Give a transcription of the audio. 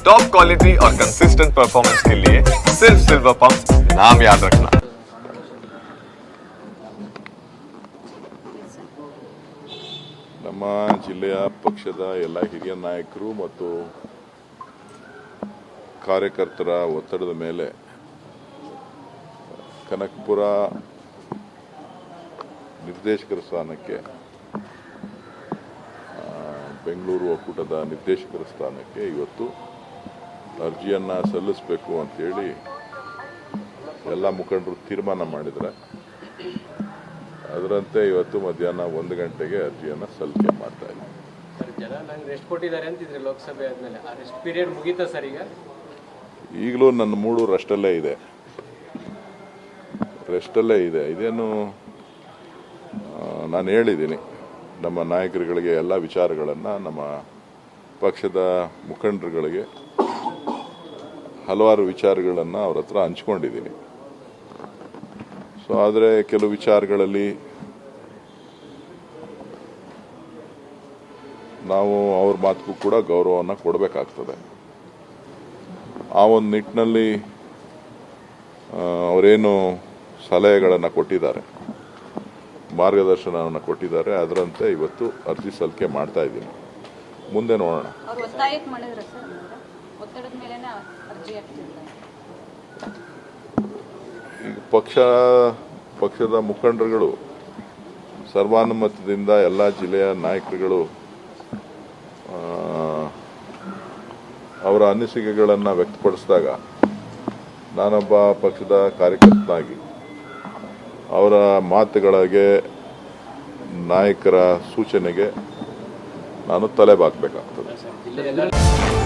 Top quality और consistent performance के लिए सिर्फ सिल्वर पंप नाम याद रखना ನಮ್ಮ ಜಿಲ್ಲೆಯ ಪಕ್ಷದ ಎಲ್ಲ ಹಿರಿಯ ನಾಯಕರು ಮತ್ತು ಕಾರ್ಯಕರ್ತರ ಒತ್ತಡದ ಮೇಲೆ ಕನಕಪುರ ನಿರ್ದೇಶಕರ ಸ್ಥಾನಕ್ಕೆ ಆ, ಬೆಂಗಳೂರು ಒಕ್ಕೂಟದ ನಿರ್ದೇಶಕರ ಸ್ಥಾನಕ್ಕೆ ಇವತ್ತು ಅರ್ಜಿಯನ್ನು ಸಲ್ಲಿಸಬೇಕು ಅಂತೇಳಿ ಎಲ್ಲ ಮುಖಂಡರು ತೀರ್ಮಾನ ಮಾಡಿದರೆ ಅದರಂತೆ ಇವತ್ತು ಮಧ್ಯಾಹ್ನ ಒಂದು ಗಂಟೆಗೆ ಅರ್ಜಿಯನ್ನು ಸಲ್ಲಿಕೆ ಮಾಡ್ತಾ ಇದ್ದೀವಿ ಈಗಲೂ ನನ್ನ ಮೂಡು ರೆಸ್ಟಲ್ಲೇ ಇದೆ. ರೆಸ್ಟಲ್ಲೇ ಇದೆ. ಇದೇನು ನಾನು ಹೇಳಿದ್ದೀನಿ. ನಮ್ಮ ನಾಯಕರುಗಳಿಗೆ ಎಲ್ಲ ವಿಚಾರಗಳನ್ನು ನಮ್ಮ ಪಕ್ಷದ ಮುಖಂಡರುಗಳಿಗೆ ಹಲವಾರು ವಿಚಾರಗಳನ್ನು ಅವ್ರ ಹತ್ರ ಹಂಚ್ಕೊಂಡಿದ್ದೀನಿ. ಸೊ ಆದರೆ ಕೆಲವು ವಿಚಾರಗಳಲ್ಲಿ ನಾವು ಅವ್ರ ಮಾತಿಗೂ ಕೂಡ ಗೌರವವನ್ನು ಕೊಡಬೇಕಾಗ್ತದೆ. ಆ ಒಂದು ನಿಟ್ಟಿನಲ್ಲಿ ಅವರೇನು ಸಲಹೆಗಳನ್ನು ಕೊಟ್ಟಿದ್ದಾರೆ, ಮಾರ್ಗದರ್ಶನವನ್ನು ಕೊಟ್ಟಿದ್ದಾರೆ, ಅದರಂತೆ ಇವತ್ತು ಅರ್ಜಿ ಸಲ್ಲಿಕೆ ಮಾಡ್ತಾ ಇದ್ದೀನಿ. ಮುಂದೆ ನೋಡೋಣ. ಒತ್ತಡದ ಮೇಲೆ ಅರ್ಜಿ ಪಕ್ಷ ಪಕ್ಷದ ಮುಖಂಡರುಗಳು ಸರ್ವಾನುಮತದಿಂದ ಎಲ್ಲ ಜಿಲ್ಲೆಯ ನಾಯಕರುಗಳು ಅವರ ಅನಿಸಿಕೆಗಳನ್ನು ವ್ಯಕ್ತಪಡಿಸಿದಾಗ ನಾನೊಬ್ಬ ಪಕ್ಷದ ಕಾರ್ಯಕರ್ತನಾಗಿ ಅವರ ಮಾತುಗಳಿಗೆ ನಾಯಕರ ಸೂಚನೆಗೆ ನಾನು ತಲೆ ಬಾಗಬೇಕಾಗ್ತದೆ ಜಿಲ್ಲೆಯಲ್ಲಿ